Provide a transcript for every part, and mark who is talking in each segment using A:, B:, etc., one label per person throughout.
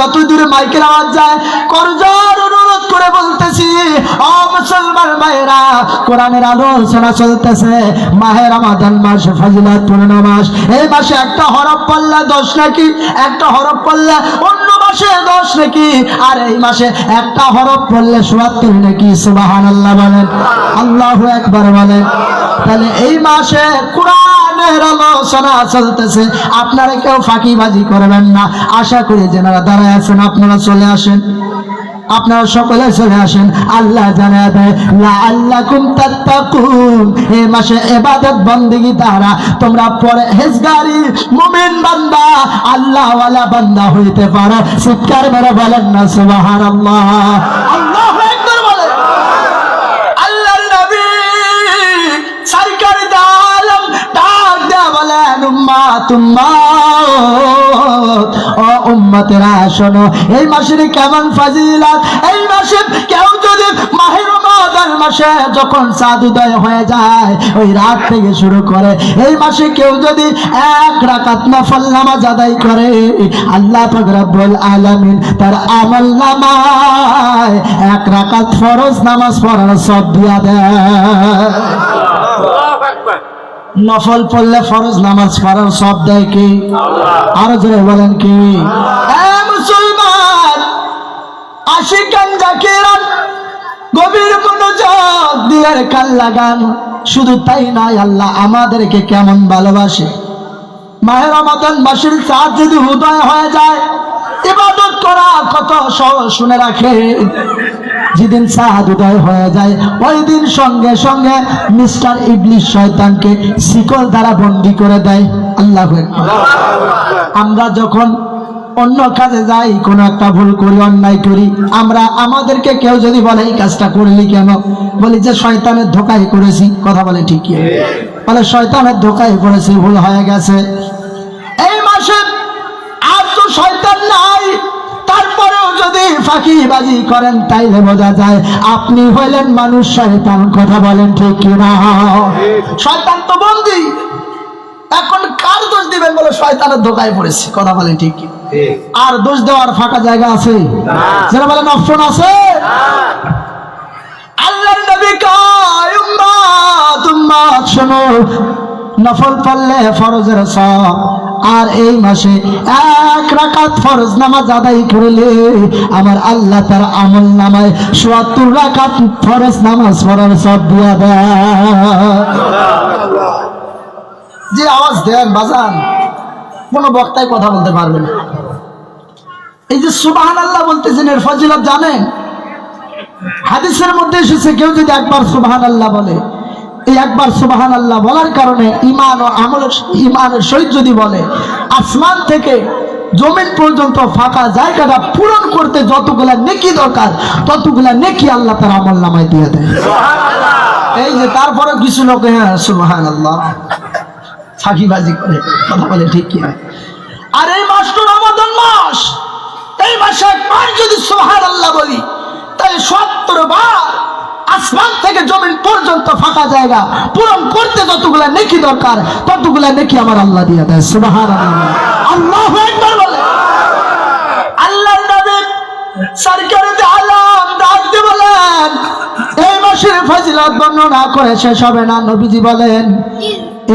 A: যত দূরে মাইকের আওয়াজ যায়, করজোর অনুরোধ করে বলতেছি, ও মুসলমান ভাইরা কোরআনের আলোচনা চলতেছে। মাহের রমাদান মাস ফজিলাত পূর্ণ মাস। এই মাসে একটা হরফ পাল্লা দশ নাকি? একটা হরফ অন্য মাসে দশ নাকি? আর এই মাসে একটা হরফ পড়লে সুয়াত্তর নাকি? সুবাহান আল্লাহ বলেন। আল্লাহ একবার বলেন। তাহলে এই মাসে কোরআনের আপনারা কেউ ফাঁকিবাজি করবেন না। আশা করি যেনারা দাঁড়ায় আছেন, আপনারা চলে আসেন। আপনারা সকলে চলে আসেন। আল্লাহ জানা দেয় লা আল্লাহ এই মাসে ইবাদত বন্দেগী দ্বারা তোমরা পরে হেজগারি মুমিন বান্দা আল্লাহ বান্দা হইতে পারো। চিৎকার মেরে বলেন না, সুবহানাল্লাহ। আল্লাহু আল্লাহর নবী সরকার বলেন ও উম্মতেরা শোনো এই মাসের কেমন ফাজিলাত? এই মাসে কেউ যদি মাহের রমাদান মাসে যখন চাঁদ উদয় হয়ে যায়, ওই রাত থেকে শুরু করে। এই মাসে কেউ যদি এক রাকাত নফল নামাজ আদায় করে, আল্লাহ পাক রব্বুল আলামিন তার আমল নামায় এক রাকাত ফরজ নামাজ পড়ার সব দিয়া দেয়। নফল পড়লে ফরজ, নামাজ পড়ার সব দেয় কি? আরও জোরে বলেন কি? মুসলমান, আশিকান জাকিরান, গভীর মনোযোগ দিয়ে কান লাগান। শুধু তাই নয়, আল্লাহ আমাদেরকে কেমন ভালোবাসে। মায়ের রমাদান মাসের চাঁদ যদি উদয় হয়ে যায়, ইবাদত করা কত সহজ শুনে রাখে। যেদিন চাঁদ উদয় হয়ে যায়, ওই দিন সঙ্গে সঙ্গে মিস্টার ইবলিশ শয়তানকে শিকল দ্বারা বন্দি করে দেয়। আল্লাহ আমরা যখন অন্য কাজে যাই, কোনো একটা ভুল করি, অন্যায় করি, আমরা আমাদেরকে কেউ যদি বলে, এই কাজটা করলি কেন? বলি যে, শয়তানের ধোকায় করেছি কথা বলে ঠিকই। বলে, শয়তানের ধোকায় করেছি ভুল হয়ে গেছে। ফাঁকিবাজি করেন তাইলে বোঝা যায় আপনি হইলেন মানুষ শয়তান কথা বলেন ঠিক কিনা? শয়তান তো বন্দি। এখন কার দোষ দিবেন বলে শয়তানের ধোকায় পড়েছি? কথা বলেন ঠিক আর দোষ দেওয়ার ফাঁকা জায়গা আছে? যারা বলেন অপশন আছে? আল্লাহ নবী কয় উম্মাত উম্মাত শোনো নফল পড়লে ফরজের সব আর এই মাসে এক রাকাত ফরজ নামাজ আদায় করলে আমার আল্লাহ তার আমল নামায় সোয়াত্তর রাকাত ফরজ নামাজ পড়ার সব দিয়া দেয়। যে আওয়াজ দেন, বাজান, কোন বক্তায় কথা বলতে পারবে না। এই যে সুবাহান আল্লাহ বলতেছেন, এর ফজিলত জানেন? হাদিসের মধ্যে এসেছে, কেউ যদি একবার সুবাহান আল্লাহ বলে একবার সুবাহান আল্লাহ বলার কারণে ইমান ও আমল ইমানের সহিত যদি বলে আসমান থেকে জমিন পর্যন্ত ফাঁকা জায়গাটা পূরণ করতে যতগুলা নেকি দরকার ততগুলা নেকি আল্লাহ তার আমল নামায় দিয়ে দেয়। এই যে তারপরে কিছু লোক হ্যাঁ সুবাহান আল্লাহ ফাঁকিবাজি করে কথা বলে ঠিক কি হয়। আর এই মাসটা রমাদান মাস এই মাসে একবার যদি সোহান আল্লাহ বলি তাই সত্তর বার আসমান থেকে জমিন পর্যন্ত ফাঁকা জায়গা। পূরণ করতে যতগুলা নেকি দরকার, ততগুলা নেকি আমার আল্লাহ দিয়ে দেয়। সুবাহান আল্লাহ একবার বলে। বলেন, এই বর্ণনা শেষ হবে না নবীজি বলেন।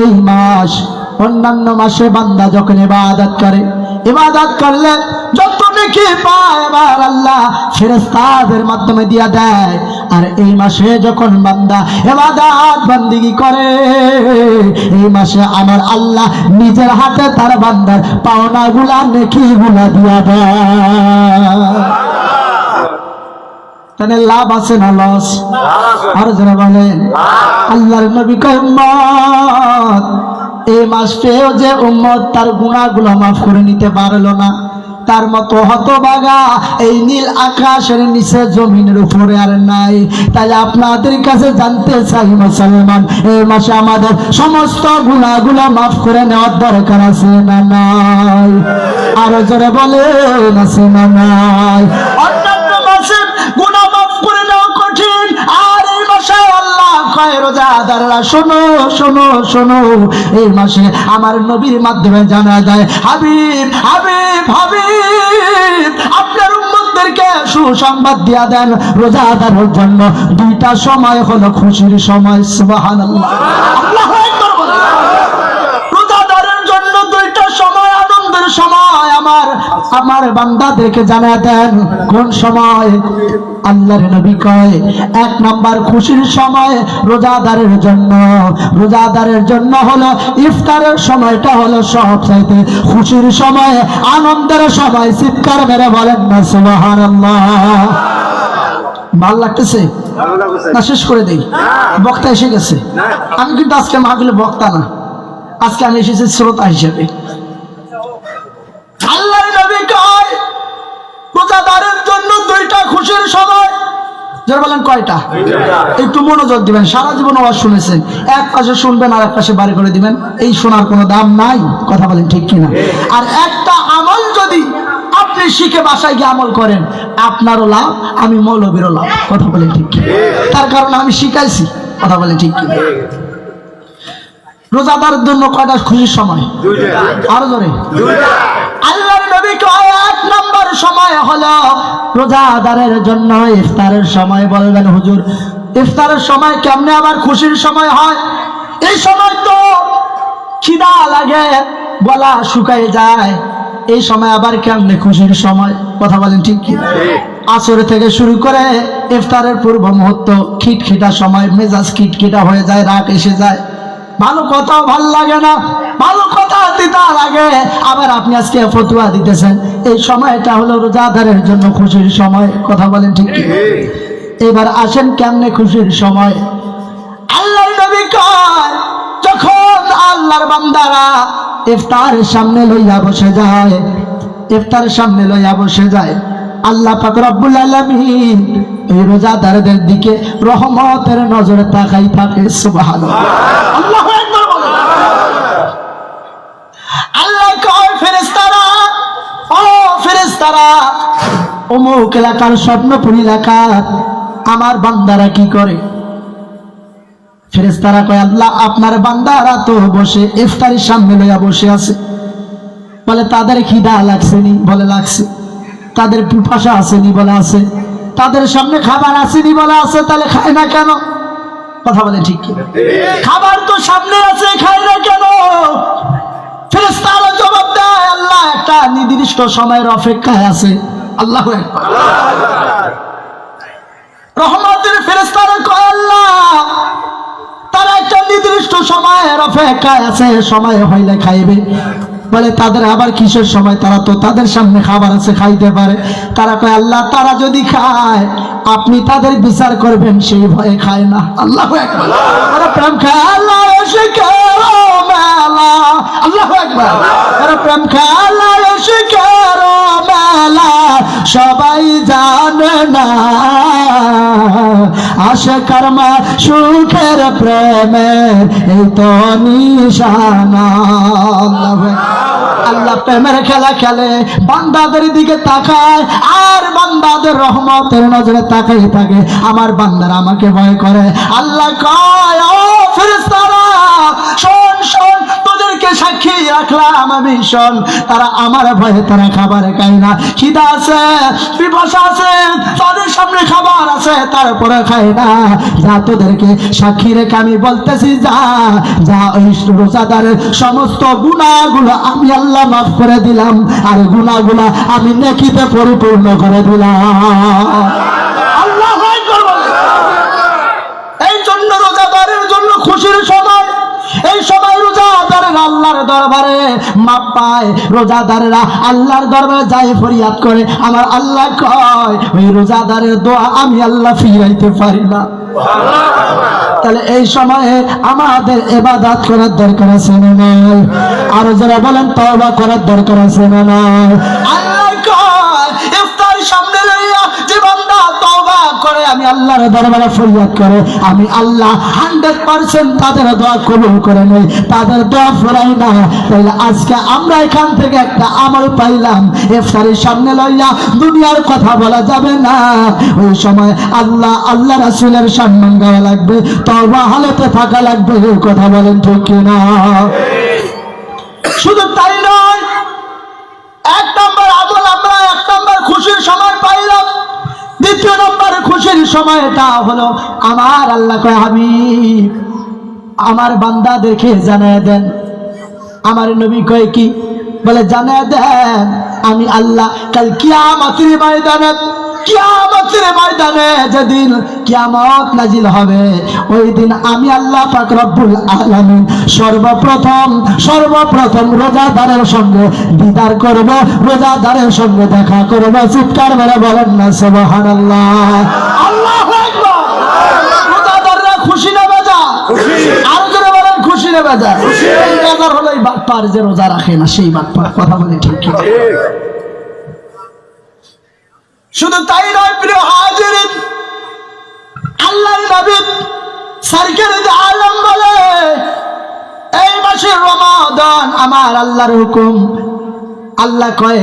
A: এই মাস অন্যান্য মাসে বান্দা যখন ইবাদত করে ইবাদত করলে যত নাকি পায় এবার আল্লাহ ফেরেস্তাদের মাধ্যমে দিয়া দেয়। আর এই মাসে যখন বান্দা ইবাদত বান্দিগি করে এই মাসে আমার আল্লাহ নিজের হাতে তার বান্দার পাওনা গুলা পাওনাগুলা নেকিগুলা দিয়া দেয়। তাহলে লাভ আছে না লস? আর যারা বলেন আল্লাহর নবী কয় এই মাস পেয়েও যে উম্মত তার গুণাগুলো মাফ করে নিতে পারল না। তার মতো হতবাগা এই নীল আকাশের নিচে জমিনের উপরে আর নাই। তাই আপনাদের কাছে জানতে চাই মুসলমান, এই মাসে আমাদের সমস্ত গুণাগুলো মাফ করে নেওয়ার দরকার আছে না নাই? আরও জোরে বলে না নাই? আল্লাহ রোজাদাররা, শোনো শোনো শোনো। এই মাসে আমার নবীর মাধ্যমে জানা যায়, হাবিব হাবিব হাবিব সুসংবাদ দিয়া দেন, রোজাদারের জন্য দুইটা সময় হলো খুশির সময়, সুবহানাল্লাহ। আল্লাহু আমার বান্দাদেরকে জানা দেন কোন সময়? আল্লাহর নবী কয় এক নাম্বার খুশির সময় রোজাদারের জন্য। রোজাদারের জন্য হলো ইফতারের সময়টা হলো সব চাইতে খুশির সময় আনন্দের সময়। চিৎকার মেরে বলেন না সুবহানাল্লাহ। ভালো লাগতেছে? না শেষ করে দেই। বক্তা এসে গেছে। আমি কিন্তু আজকে মাহফিলে বক্তা না। আজকে আমি এসেছি শ্রোতা হিসেবে আল্লাহর নবী কয় রোজাদারের জন্য দুইটা সময় একটু মনোযোগ দিবেন, সারা জীবন আওয়াজ শুনেছেন। এক পাশে শুনবেন আর এক পাশে বাড়ি করে দিবেন। এই শোনার কোনো দাম নাই, কথা বলেন ঠিক কিনা? আর একটা আমল যদি আপনি শিখে বাসায় গিয়ে আমল করেন, আপনারও লাভ, আমি মৌলবীরও লাভ, কথা বলেন ঠিক তার কারণ আমি শিখাইছি, কথা বলেন ঠিক কিনা? রোজাদারের জন্য কয়টা খুশির সময়? আরও জোরে। এক নম্বর সময় হলো রোজাদারের জন্য ইফতারের সময়। বলবেন, হুজুর, ইফতারের সময় কেমনে আবার খুশির সময় হয়? এই সময় তো খিদা লাগে, গলা শুকায় যায়। এই সময় আবার কেমনে খুশির সময়? কথা বলেন ঠিক কি? আসর থেকে শুরু করে ইফতারের পূর্ব মুহূর্ত খিটখিটা সময়, মেজাজ খিটখিটা হয়ে যায়, রাত এসে যায়। ভালো কথাও ভালো লাগে না ভালো কথা দিতে লাগে। আবার আপনি আজকে ফতুয়া দিতেছেন। এই সময়টা হলো রোজাদারের জন্য খুশির সময় কথা বলেন ঠিক এবার আসেন কেমনে খুশির সময়? নবী কয় যখন আল্লাহর বান্দারা ইফতারের সামনে লইয়া বসে যায় ইফতারের সামনে লইয়া বসে যায় আল্লাহ পাক রব্বুল আলামিন এই রোজাদারদের দিকে রহমতের নজরে তাকাই থাকে, সুবহানাল্লাহ। আল্লাহু কয়, ফেরেশতারা, ও ফেরেশতারা, অমুক এলাকার স্বপ্নপুর এলাকার আমার বান্দারা কি করে? ফেরেশতারা কয়, আল্লাহ, আপনার বান্দারা তো বসে ইফতারির সামনে লইয়া বসে আছে। বলে, তাদের খিদা লাগছেনি বলে, লাগছে। তাদের পিপাসা আসেনি বলে আছে, তাদের সামনে খাবার আসেনি বলে আছে, তাহলে খায় না কেন? কথা বলে ঠিক খাবার তো সামনে আছে, খায় না কেন? ফেরেশতারা জবাব দেয়, আল্লাহ একটা নির্দিষ্ট সময়ের অপেক্ষায় আছে। আল্লাহ রহমতের ফেরেশতারা কয়, আল্লাহ, তারা একটা নির্দিষ্ট সময়ের অপেক্ষায় আছে, সময় হইলে খাইবে। বলে, তাদের আবার কিসের সময় তারা তো তাদের সামনে খাবার আছে, খাইতে পারে। তারা কয়, আল্লাহ, তারা যদি খায়, আপনি তাদের বিচার করবেন, সেই ভয়ে খায় না। আল্লাহ প্রেম খায়, আল্লাহ আশা কর্মা সুখের প্রেমে তো নিশানা আল্লাহ প্রেমের খেলা খেলে, বান্দাদের দিকে তাকায়, আর বান্দাদের রহমতের নজরে তাকাই থাকে। আমার বান্দারা আমাকে ভয় করে। আল্লাহ কয়, ও তোদেরকে সাক্ষী রাখলাম আমি তারা আমার ভয়ে তারা খাবার খায় না। খিদা আছে আছে, তাদের সামনে খাবার আছে, তারপরে খায় না। যা তোদেরকে সাক্ষী রেখে আমি বলতেছি, যা যা ওই রোজাদারের সমস্ত গুণাগুলো আমি আল্লাহ মাফ করে দিলাম, আর গুণাগুলা আমি নেকিতে পরিপূর্ণ করে দিলাম আল্লাহ আকবার বলে। এই জন্য রোজাদারের জন্য খুশির সময় এই সময় রোজাদারের আল্লাহর দরবারে মাপ পায় রোজাদারেরা। আল্লাহর দরবারে যায় ফরিয়াদ করে, আমার আল্লাহ কয়, ওই রোজাদারের দোয়া আমি আল্লাহ ফিরাইতে পারি না। তাহলে এই সময়ে আমাদের এবাদাত করার দরকার আছে না নাই? আরও যারা বলেন, তওবা করার দরকার আছে না নাই? আল্লাহ কয়, ইফতার সামনে করে, আমি আল্লাহর দরবারে ফরিয়াদ করে, আমি আল্লাহ হান্ড্রেড পার্সেন্ট তাদের দোয়া কবুল করে নেই, তাদের দোয়া ফেরাই না। তাহলে আজকে আমরা এখান থেকে একটা আমল পাইলাম, ইফতারের সামনে লইয়া দুনিয়ার কথা বলা যাবে না। ওই সময় আল্লাহ আল্লাহ রাসূলের সম্মান গাওয়া লাগবে, তওবা হালতে থাকা লাগবে কথা বলেন ঠিক কিনা? শুধু তাই নয়, এক নম্বর আমল আমরা, এক নম্বর খুশির সময় পাইলাম সময়টা হলো আমার আল্লাহ কয়, হাবিব, আমার বান্দাদেরকে জানায় দেন। আমার নবী কয় কি? বলে, জানায় দেন, আমি আল্লাহ কাল কিয়ামতের ময়দানে কিয়ামতের ময়দানে যেদিন কিয়ামত নাজিল হবে ওই দিন আমি আল্লাহ পাক রব্বুল আলামিন সর্বপ্রথম সর্বপ্রথম রোজাদারের সঙ্গে দিদার করব রোজাদারের সঙ্গে দেখা করব। চিৎকার মেরে বলেন না সুবহানাল্লাহ। আল্লাহু আকবার। রোজাদাররা খুশি না বেজা? আরও জোরে বলেন খুশি না বেজা? এই বেজার হলো এই বাটপার যে রোজা রাখে না সেই বাটপার কথা বলে ঠিক কি শুধু তাই নয়, প্রিয় হাজির। আল্লাহ নবী সরকার আলম বলে, এই মাসে রমাদান আমার আল্লাহর হুকুম। আল্লাহ কয়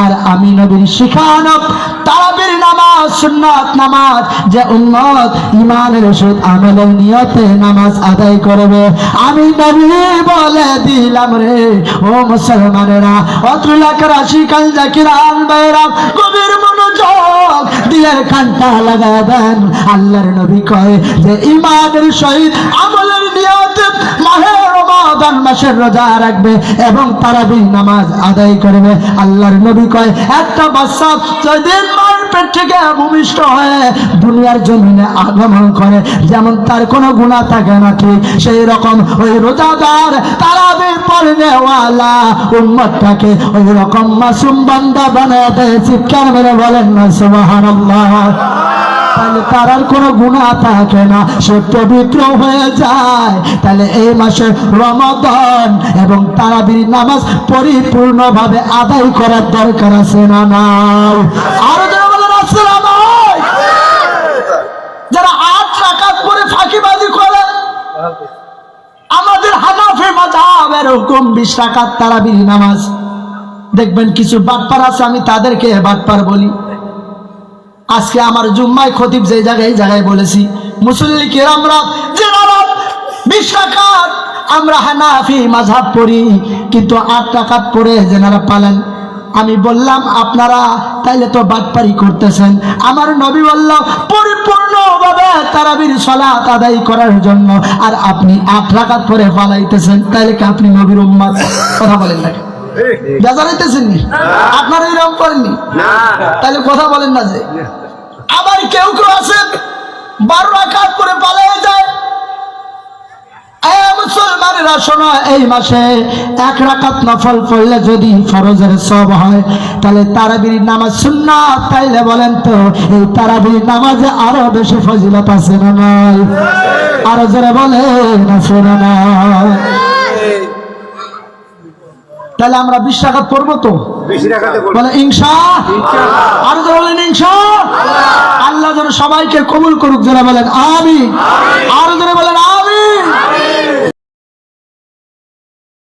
A: আর আমি নবীর শিখানো তারাবির নামাজ, সুন্নাত নামাজ, যে উম্মত ইমানের ওষুধ আমলের নিয়তে নামাজ আদায় করবে। আমি নবী বলে দিলাম রে, ও মুসলমানেরা অতুলাকার শিকাল জাকিরান বাইরা কবির আল্লাহর নবী কয় যে ইমানের সহিত আমলের নিয়তে মাহে রমাদান মাসের রোজা রাখবে এবং তারাবি নামাজ আদায় করবে। আল্লাহর নবী কয়, একটা বাচ্চা যেদিন মার পেট থেকে ভূমিষ্ঠ হয়ে দুনিয়ার জমিনে আগমন করে, যেমন তার কোনো গুণা থাকে না ঠিক সেই রকম ওই রোজাদার তারাবির পড়নেওয়ালা উম্মতটাকে ওই রকম মাসুম বান্দা দেয়। চিৎকার মেরে বলেন না তাহলে তার আর কোনো গুণা থাকে না। সে পবিত্র হয়ে যায়। তাহলে এই মাসে রমাদান এবং তারাবির নামাজ পরিপূর্ণভাবে আদায় করার দরকার আছে না আরও যারা বলেন আছে আট রাকাত করে ফাঁকিবাজি করে, আমাদের হানাফি মাযহাব এরকম বিশ রাকাত তারাবির নামাজ। দেখবেন কিছু বাটপার আছে, আমি তাদেরকে বাটপার বলি। আজকে আমার জুম্মায় খতিব যে জায়গায় জায়গায় বলেছি মুসল্লি কেরামরা বিশ টাকাত আমরা হানাফি মাঝহাব পড়ি কিন্তু আট পড়ে যেনারা পালেন। আমি বললাম আপনারা তাইলে তো বাটপারি করতেছেন। আমার নবী বললাম পরিপূর্ণভাবে তারাবির সলাত আদায় করার জন্য আর আপনি আট টাকাত পরে পালাইতেছেন তাইলে কি আপনি নবীর উম্মাদ কথা বলেন না বেজার হইতেছেন নি? আপনারা এরকম করেননি? তাহলে কথা বলেন না যে। আবার কেউ কেউ আছে বারো রাকাত করে পালিয়ে যায়। মুসলমানেরা শোনো এই মাসে এক রাকাত নফল পড়লে যদি ফরজের সব হয় তাহলে তারাবির নামাজ সুন্নাত তাইলে বলেন তো এই তারাবির নামাজে আরও বেশি ফজিলত আছে না নাই? আরও জোরে বলেন আছে না নাই? তাহলে আমরা বিশ করব তো? বলে ইনশা আর যারা বলেন ইনশা আল্লাহ। যেন সবাইকে কবুল করুক যারা বলেন আমি আরও যারা বলেন